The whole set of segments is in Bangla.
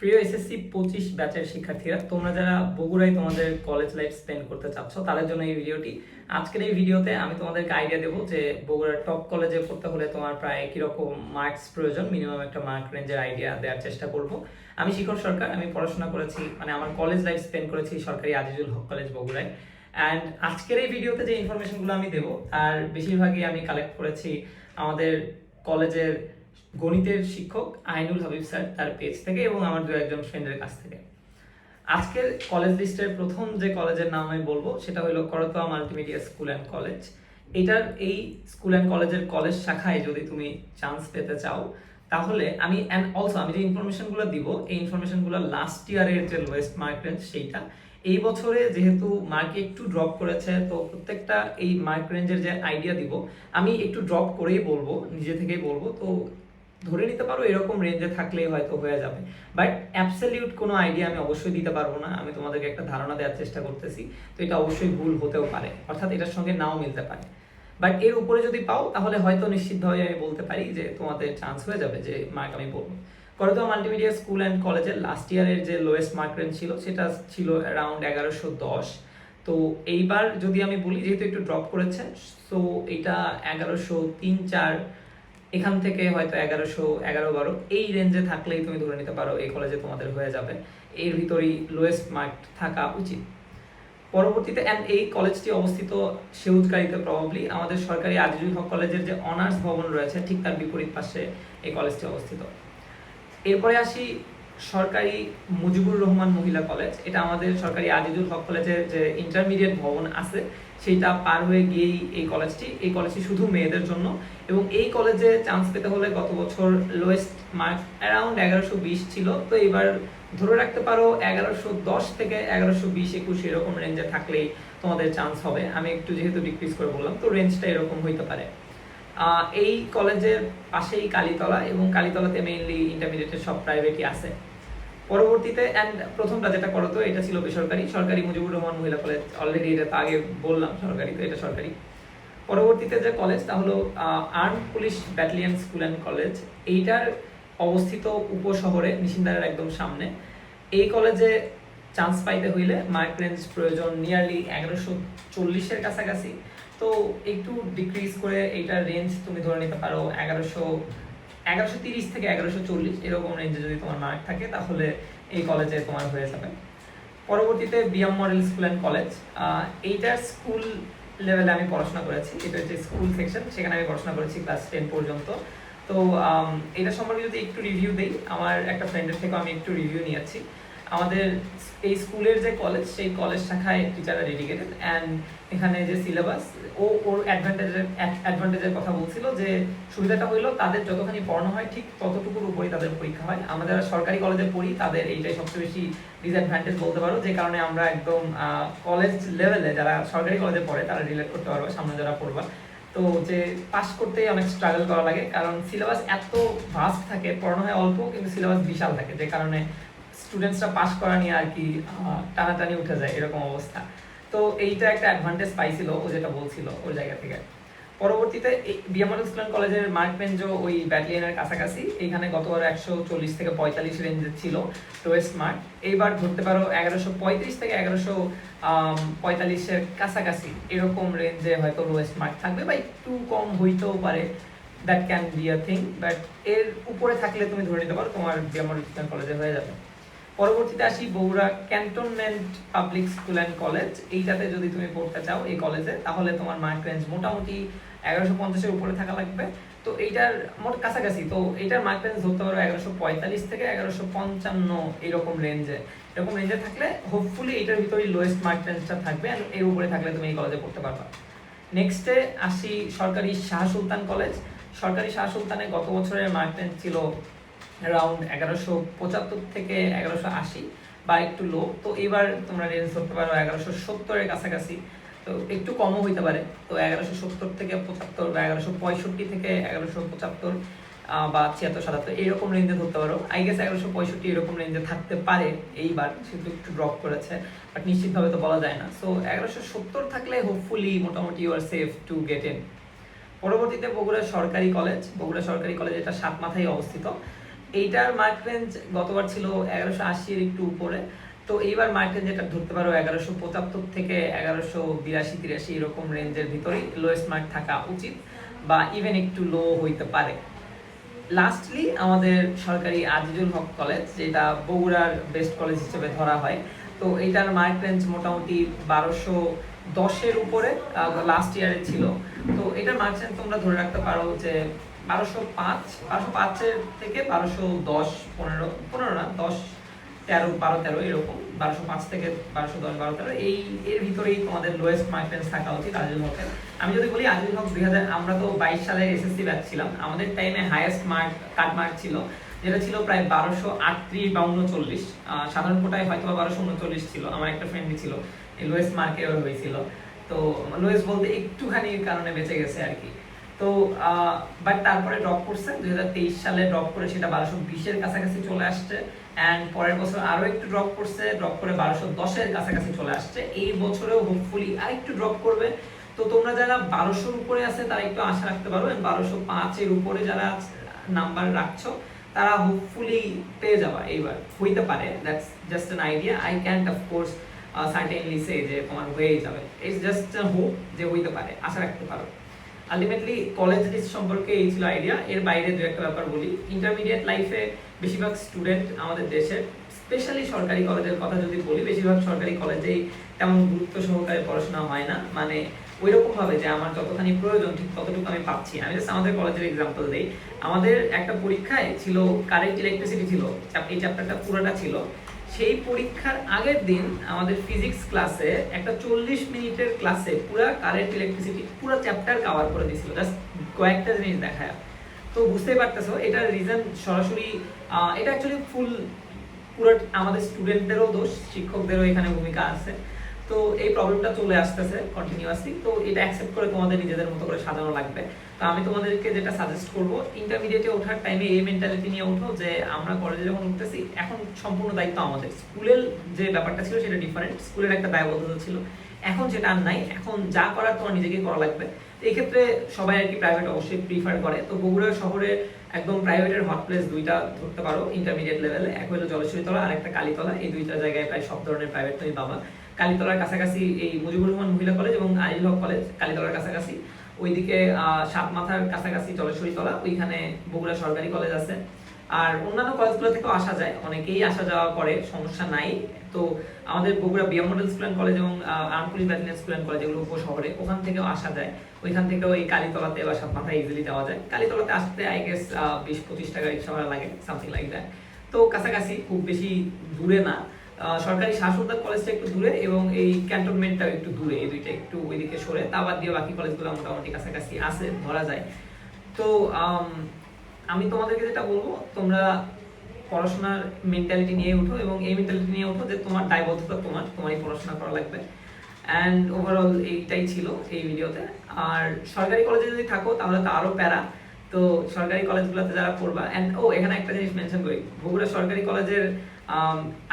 প্রিয় এসএসসি পঁচিশ ব্যাচের শিক্ষার্থীরা, তোমরা যারা বগুড়ায় তোমাদের কলেজ লাইফ স্পেন্ড করতে চাচ্ছ, তাদের জন্য এই ভিডিওটি। আজকের এই ভিডিওতে আমি তোমাদেরকে আইডিয়া দেবো যে বগুড়ার টপ কলেজে পড়তে হলে তোমার প্রায় কীরকম মার্কস প্রয়োজন মিনিমাম একটা মার্ক রেঞ্জের আইডিয়া দেওয়ার চেষ্টা করব। আমি শিখর সরকার, আমি পড়াশোনা করেছি মানে আমার কলেজ লাইফ স্পেন্ড করেছি সরকারি আজিজুল হক কলেজ বগুড়ায়। অ্যান্ড আজকের এই ভিডিওতে যে ইনফরমেশনগুলো আমি দেবো, তার বেশিরভাগই আমি কালেক্ট করেছি আমাদের কলেজের গণিতের শিক্ষক আইনুল হাবিব স্যার তার পেজ থেকে এবং আমার দু একজন ফ্রেন্ডের কাছ থেকে। আজকের কলেজ লিস্টের প্রথম যে কলেজের নাম আমি বলব, সেটা হলো Karatoya multimedia school and college এটার এই স্কুল অ্যান্ড কলেজের কলেজ শাখায় যদি তুমি চান্স পেতে চাও, তাহলে আমি অ্যান্ড অলসো আমি যে ইনফরমেশনগুলো দিব, এই ইনফরমেশনগুলো লাস্ট ইয়ারের যে লোয়েস্ট মার্ক রেঞ্জ সেইটা, এই বছরে যেহেতু মার্কে একটু ড্রপ করেছে, তো প্রত্যেকটা এই মার্ক রেঞ্জের যে আইডিয়া দিব, আমি একটু ড্রপ করেই বলব, নিজে থেকেই বলব। তো ধরে নিতে পারো এরকম রেঞ্জে থাকলেই হয়তো হয়ে যাবে। বাট অ্যাবসলিউট কোনো আইডিয়া আমি অবশ্যই দিতে পারব না। আমি তোমাদেরকে একটা ধারণা দেওয়ার চেষ্টা করতেছি। তো এটা অবশ্যই ভুল হতেও পারে। অর্থাৎ এটার সঙ্গে নাও মিলতে পারে। বাট এর উপরে যদি পাও, তাহলে হয়তো নিশ্চিতভাবে আমি বলতে পারি যে তোমাদের চান্স হয়ে যাবে যে মার্ক আমি বলব করতো মাল্টিমিডিয়া স্কুল অ্যান্ড কলেজের লাস্ট ইয়ারের যে লোয়েস্ট মার্ক রেঞ্জ ছিল, সেটা ছিল অ্যারাউন্ড এগারোশো দশ। তো এইবার যদি আমি বলি, যেহেতু একটু ড্রপ করেছে সো এটা এগারোশো তিন চার এখান থেকে হয়তো এগারোশো, এগারো বারো, এই রেঞ্জে থাকলেই তুমি ধরে নিতে পারো এই কলেজে তোমাদের হয়ে যাবে। এর ভিতরেই লোয়েস্ট মার্ক থাকা উচিত। পরবর্তীতে অ্যান্ড এই কলেজটি অবস্থিত সেউজগাড়িতে প্রবাবলি আমাদের সরকারি আজিজুল হক কলেজের যে অনার্স ভবন রয়েছে, ঠিক তার বিপরীত পাশে এই কলেজটি অবস্থিত। এরপরে আসি সরকারি মুজিবুর রহমান মহিলা কলেজ এটা আমাদের সরকারি আজিজুল হক কলেজের যে ইন্টারমিডিয়েট ভবন আছে সেইটা পার হয়ে গিয়েই এই কলেজটি এই কলেজটি শুধু মেয়েদের জন্য। এবং এই কলেজে চান্স পেতে হলে গত বছর লোয়েস্ট মার্ক অ্যারাউন্ড এগারোশো বিশ ছিল। তো এবার ধরে রাখতে পারো, এগারোশো দশ থেকে এগারোশো বিশ একুশ এরকম রেঞ্জে থাকলেই তোমাদের চান্স হবে। আমি একটু যেহেতু ডিক্রিজ করে বললাম, তো রেঞ্জটা এরকম হইতে পারে। এই কলেজের পাশেই কালীতলা এবং কালীতলাতে মেইনলি ইন্টারমিডিয়েটের সব প্রাইভেটই আছে। পরবর্তীতে অ্যান্ড প্রথমটা যেটা করতো এটা ছিল বেসরকারি। সরকারি মুজিবুর রহমান মহিলা কলেজ অলরেডি এটা তো আগে বললাম, সরকারি তো এটা সরকারি। পরবর্তীতে যে কলেজ তা হলো arm police battalion school and college এইটার অবস্থিত উপশহরে, নিশিন্দারের একদম সামনে। এই কলেজে চান্স পাইতে হইলে মার্ক রেঞ্জ প্রয়োজন নিয়ারলি এগারোশো চল্লিশের কাছাকাছি। তো একটু ডিক্রিজ করে এইটার রেঞ্জ তুমি ধরে নিতে পারো, এগারোশো এগারোশো তিরিশ থেকে এগারোশো চল্লিশ এরকম রেঞ্জে যদি তোমার মার্ক থাকে, তাহলে এই কলেজে তোমার হয়ে যাবে। পরবর্তীতে BM model school and college এইটার স্কুল লেভেলে আমি পড়াশোনা করেছি। এটা হচ্ছে স্কুল সেকশন সেখানে আমি পড়াশোনা করেছি ক্লাস টেন পর্যন্ত। তো এটা সম্পর্কে যদি একটু রিভিউ দিই, আমার একটা ফ্রেন্ডের থেকেও আমি একটু রিভিউ নিয়েছি। আমাদের এই স্কুলের যে কলেজ সেই কলেজ শাখায় টিচাররা ডেডিকেটেড অ্যান্ড এখানে যে সিলেবাস ও, ওর অ্যাডভান্টেজের অ্যাডভান্টেজের কথা বলছিল যে সুবিধাটা হইল তাদের যতখানি পড়ানো হয় ঠিক ততটুকুর উপরেই তাদের পরীক্ষা হয়। আমাদের সরকারি কলেজে পড়ি, তাদের এইটাই সবচেয়ে বেশি ডিসঅ্যাডভান্টেজ বলতে পারো, যে কারণে আমরা একদম কলেজ লেভেলে যারা সরকারি কলেজে পড়ে, তারা রিলেট করতে পারবে, সামনে যারা পড়বা। তো যে পাস করতেই অনেক স্ট্রাগল করা লাগে, কারণ সিলেবাস এত ভাস্ট থাকে, পড়ানো হয় অল্প, কিন্তু সিলেবাস বিশাল থাকে, যে কারণে স্টুডেন্টসরা পাস করা নিয়ে আর কি টানাটানি উঠে যায়, এরকম অবস্থা। তো এইটা একটা অ্যাডভান্টেজ পাইছিল, ও যেটা বলছিল ওর জায়গা থেকে। পরবর্তীতে বিএমআর স্কুল কলেজের মার্ক রেঞ্জও ওই ব্যাটালিয়নের কাছাকাছি এখানে গতবার একশো চল্লিশ থেকে পঁয়তাল্লিশ রেঞ্জের ছিল লোয়েস্ট মার্ক এইবার ধরতে পারো এগারোশো পঁয়ত্রিশ থেকে এগারোশো পঁয়তাল্লিশের কাছাকাছি, এরকম রেঞ্জে হয়তো লোয়েস্ট মার্ক থাকবে বা একটু কম হইতেও পারে। That can be a thing but এর উপরে থাকলে তুমি ধরে নিতে পারো তোমার বিএমআর স্কুল কলেজে হয়ে যাবে। পরবর্তীতে আসি Bogura cantonment public school and college. এইটাতে যদি তুমি পড়তে চাও এই কলেজে, তাহলে তোমার মার্ক রেঞ্জ মোটামুটি এগারোশো পঞ্চাশের উপরে থাকা লাগবে। তো এইটার মোট কাছাকাছি, তো এইটার মার্ক রেঞ্জ ধরতে পারো এগারোশো পঁয়তাল্লিশ থেকে এগারোশো পঞ্চান্ন এরকম রেঞ্জে এরকম রেঞ্জে থাকলে হোপফুলি এইটার ভিতরেই লোয়েস্ট মার্ক রেঞ্জটা থাকবে এর উপরে থাকলে তুমি এই কলেজে পড়তে পারবা। নেক্সটে আসি সরকারি শাহ সুলতান কলেজ। সরকারি শাহ সুলতানে গত বছরের মার্ক রেঞ্জ ছিল অ্যারাউন্ড এগারোশো পঁচাত্তর থেকে এগারোশো আশি বা একটু লো তো এবার তোমরা রেঞ্জ ধরতে পারো এগারোশো সত্তরের কাছাকাছি। তো একটু কমও হইতে পারে। তো এগারোশো সত্তর থেকে পঁচাত্তর বা এগারোশো পঁয়ষট্টি থেকে এগারোশো পঁচাত্তর বা ছিয়াত্তর সাতাত্তর এরকম রেঞ্জে ধরতে পারো। আই গেস এগারোশো পঁয়ষট্টি এরকম রেঞ্জে থাকতে পারে এইবার, সেহেতু একটু ড্রপ করেছে। বাট নিশ্চিতভাবে তো বলা যায় না। সো এগারোশো সত্তর থাকলে হোপফুলি মোটামুটি you are safe to get in পরবর্তীতে বগুড়া সরকারি কলেজ বগুড়া সরকারি কলেজ এটা সাত মাথায় অবস্থিত। এইটার মার্ক রেঞ্জ গতবার ছিল এগারোশো আশির একটু উপরে। তো এইবার মার্ক রেঞ্জ যেটা ধরতে পারো এগারোশো পঁচাত্তর থেকে এগারোশো বিরাশি, তিরাশি এরকম রেঞ্জের ভিতরেই লোয়েস্ট মার্ক থাকা উচিত বা ইভেন একটু লো হইতে পারে। লাস্টলি আমাদের সরকারি আজিজুল হক কলেজ যেটা বগুড়ার বেস্ট কলেজ হিসেবে ধরা হয়। তো এইটার মার্ক রেঞ্জ মোটামুটি বারোশো দশের উপরে লাস্ট ইয়ারে ছিল। তো এটার মার্ক রেঞ্জ তোমরা ধরে রাখতে পারো যে বারোশো পাঁচ, বারোশো পাঁচের থেকে বারোশো দশ, পনেরো পনেরো না, দশ, তেরো, বারো, তেরো, এরকম। বারোশো পাঁচ থেকে বারোশো দশ, বারো, তেরো, এই, এর ভিতরেই তোমাদের লোয়েস্ট মার্ক রেঞ্জ থাকা উচিত আজিজুল হকের। আমি যদি বলি, আজিজুল হক দুই হাজার, আমরা তো বাইশ সালে এসএসসি ব্যাচ আমাদের টাইমে হায়েস্ট মার্ক কাট মার্ক ছিল, যেটা ছিল প্রায় বারোশো আটত্রিশ বা উনচল্লিশ সাধারণ কোটায় হয়তো বা বারোশো উনচল্লিশ ছিল, আমার একটা ফ্রেন্ডই ছিল লোয়েস্ট মার্কে হয়েছিল। তো লোয়েস্ট বলতে একটুখানির কারণে বেঁচে গেছে আর কি। তো বাট তারপরে ড্রপ করছে, দুই হাজার তেইশ সালে ড্রপ করে সেটা বারোশো বিশের কাছাকাছি চলে আসছে অ্যান্ড পরের বছর আরও একটু ড্রপ করছে ড্রপ করে বারোশো দশের কাছাকাছি চলে আসছে। এই বছরেও হোপফুলি আর একটু ড্রপ করবে। তো তোমরা যারা বারোশোর উপরে আছে, তারা একটু আশা রাখতে পারো বারোশো পাঁচের উপরে যারা নাম্বার রাখছো, তারা হোপফুলি পেয়ে যাবা। এইবার, হইতে পারে that's just an idea I can't of course certainly say যে তোমার হয়েই যাবে। ইটস জাস্ট হোপ যে হইতে পারে, আশা রাখতে পারো। আলটিমেটলি কলেজ লিস্ট সম্পর্কে এই ছিল আইডিয়া এর বাইরে দু একটা ব্যাপার বলি। ইন্টারমিডিয়েট লাইফে বেশিরভাগ স্টুডেন্ট আমাদের দেশের স্পেশালি সরকারি কলেজের কথা যদি বলি, বেশিরভাগ সরকারি কলেজেই তেমন গুরুত্ব সহকারে পড়াশোনা হয় না। মানে ওই রকমভাবে যে আমার যতখানি প্রয়োজন, ঠিক ততটুকু আমি পাচ্ছি। আমি জাস্ট আমাদের কলেজের এক্সাম্পল দিই। আমাদের একটা পরীক্ষায় ছিল কারেন্ট ইলেকট্রিসিটি ছিল, এই চ্যাপ্টারটা পুরোটা ছিল। সেই পরীক্ষার আগের দিন আমাদের ফিজিক্স ক্লাসে একটা চল্লিশ মিনিটের ক্লাসে পুরো কারেন্ট ইলেকট্রিসিটি পুরো চ্যাপ্টার কভার করে দিয়েছিল। জাস্ট কয়েকটা জিনিস দেখায়। তো বুঝতেই পারতেছো, এটার রিজন সরাসরি এটা অ্যাকচুয়ালি ফুল পুরো আমাদের স্টুডেন্টদেরও দোষ, শিক্ষকদেরও এখানে ভূমিকা আছে। তো এই প্রবলেমটা চলে আসতেছে কন্টিনিউয়াসলি তো এটা অ্যাকসেপ্ট করে তোমাদের নিজেদের মতো করে সাজানো লাগবে। তো আমি তোমাদেরকে যেটা সাজেস্ট করব ইন্টারমিডিয়েটে ওঠার টাইমে এই মেন্টালিটি নিয়ে ওঠো যে, আমরা কলেজে যখন উঠতেছি, এখন সম্পূর্ণ দায়িত্ব আমাদের। স্কুলের যে ব্যাপারটা ছিল সেটা ডিফারেন্ট স্কুলের একটা দায়বদ্ধতা ছিল। এখন সেটা আর নাই। এখন যা করার তোমার নিজেকে করা লাগবে। এই ক্ষেত্রে সবাই আর কি প্রাইভেট অবশ্যই প্রিফার করে। তো বগুড়া শহরে একদম প্রাইভেটের হট প্লেস দুইটা ধরতে পারো ইন্টারমিডিয়েট লেভেলে এক হলো জলেশ্বরীতলা আর একটা কালীতলা, এই দুইটা জায়গায় প্রায় সব ধরনের প্রাইভেট তুমি পাবা। কালীতলার কাছাকাছি এই মুজিবুর রহমান মহিলা কলেজ এবং আইল হক কলেজ কালীতলার কাছাকাছি। ওইদিকে সাত মাথার কাছাকাছি জলেশ্বরী তলা ওইখানে বগুড়া সরকারি কলেজ আছে। আর অন্যান্য কলেজগুলো থেকেও আসা যায়, অনেকেই আসা যাওয়া করে, সমস্যা নাই। তো আমাদের Bogura BM model school and college এবং arm police school and college এগুলো উপশহরে। ওখান থেকেও আসা যায়। ওইখান থেকেও এই কালীতলাতে বা সাত মাথায় ইজিলি যাওয়া যায়। কালীতলাতে আসতে আই গেস বিশ পঁচিশ টাকা রিক্সা ভাড়া লাগে সামথিং লাইক দ্যাট তো কাছাকাছি, খুব বেশি দূরে না। সরকারি শাসনদার কলেজটা একটু দূরে এবং এই ক্যান্টনমেন্টটাও একটু দূরে, এই দুইটা একটু ওইদিকে সরে। তা বাদ দিয়ে বাকি কলেজগুলো মোটামুটি কাছাকাছি আছে, ধরা যায়। তো আমি তোমাদেরকে যেটা বলব, তোমরা পড়াশোনার মেন্টালিটি নিয়ে উঠো এবং এই মেন্টালিটি নিয়ে উঠো যে তোমার দায়বদ্ধতা তোমার, তোমারই পড়াশোনা করা লাগবে। অ্যান্ড ওভারঅল এইটাই ছিল এই ভিডিওতে আর সরকারি কলেজে যদি থাকো, তাহলে তো আরও প্যারা। তো সরকারি কলেজগুলোতে যারা পড়বা অ্যান্ড ও, এখানে একটা জিনিস মেনশন করি। বগুড়া সরকারি কলেজের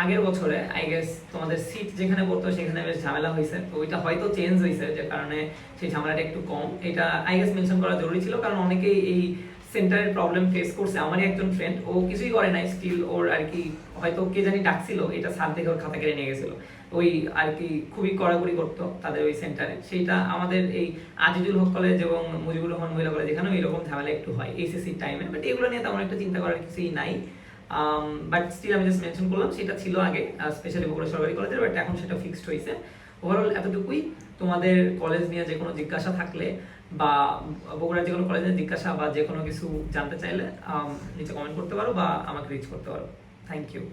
আগের বছরে আই গেস তোমাদের সিট যেখানে পড়তো, সেখানে বেশ ঝামেলা হয়েছে। তো ওইটা হয়তো চেঞ্জ হয়েছে, যে কারণে সেই ঝামেলাটা একটু কম। এটা আই গেস মেনশন করা জরুরি ছিল, কারণ অনেকেই এই সেন্টারের প্রবলেম ফেস করছে। আমারই একজন ফ্রেন্ড ও কিছুই করে নাই স্টিল ওর আর কি, হয়তো কে জানি ডাকছিল, এটা সার দেখে ওর খাতা কেড়ে নিয়ে গেছিল। ওই আর কি খুবই কড়াকড়ি করতো তাদের ওই সেন্টারে সেইটা আমাদের এই আজিজুল হক কলেজ এবং মুজিবুর রহমান মহিলা কলেজ এখানেও এরকম ঝামেলা একটু হয় এইচএসসি টাইমে বাট এগুলো নিয়ে তেমন একটা চিন্তা করার কিছুই নাই। বাট স্টিল আমি জাস্ট মেনশন করলাম, সেটা ছিল আগে স্পেশালি বগুড়া সরকারি কলেজের বাট এখন সেটা ফিক্সড হয়েছে ওভারঅল এতটুকুই। তোমাদের কলেজ নিয়ে যে কোনো জিজ্ঞাসা থাকলে বা বগুড়ার যে কোনো কলেজের জিজ্ঞাসা বা যে কোনো কিছু জানতে চাইলে নিচে কমেন্ট করতে পারো বা আমাকে রিচ করতে পারো। Thank you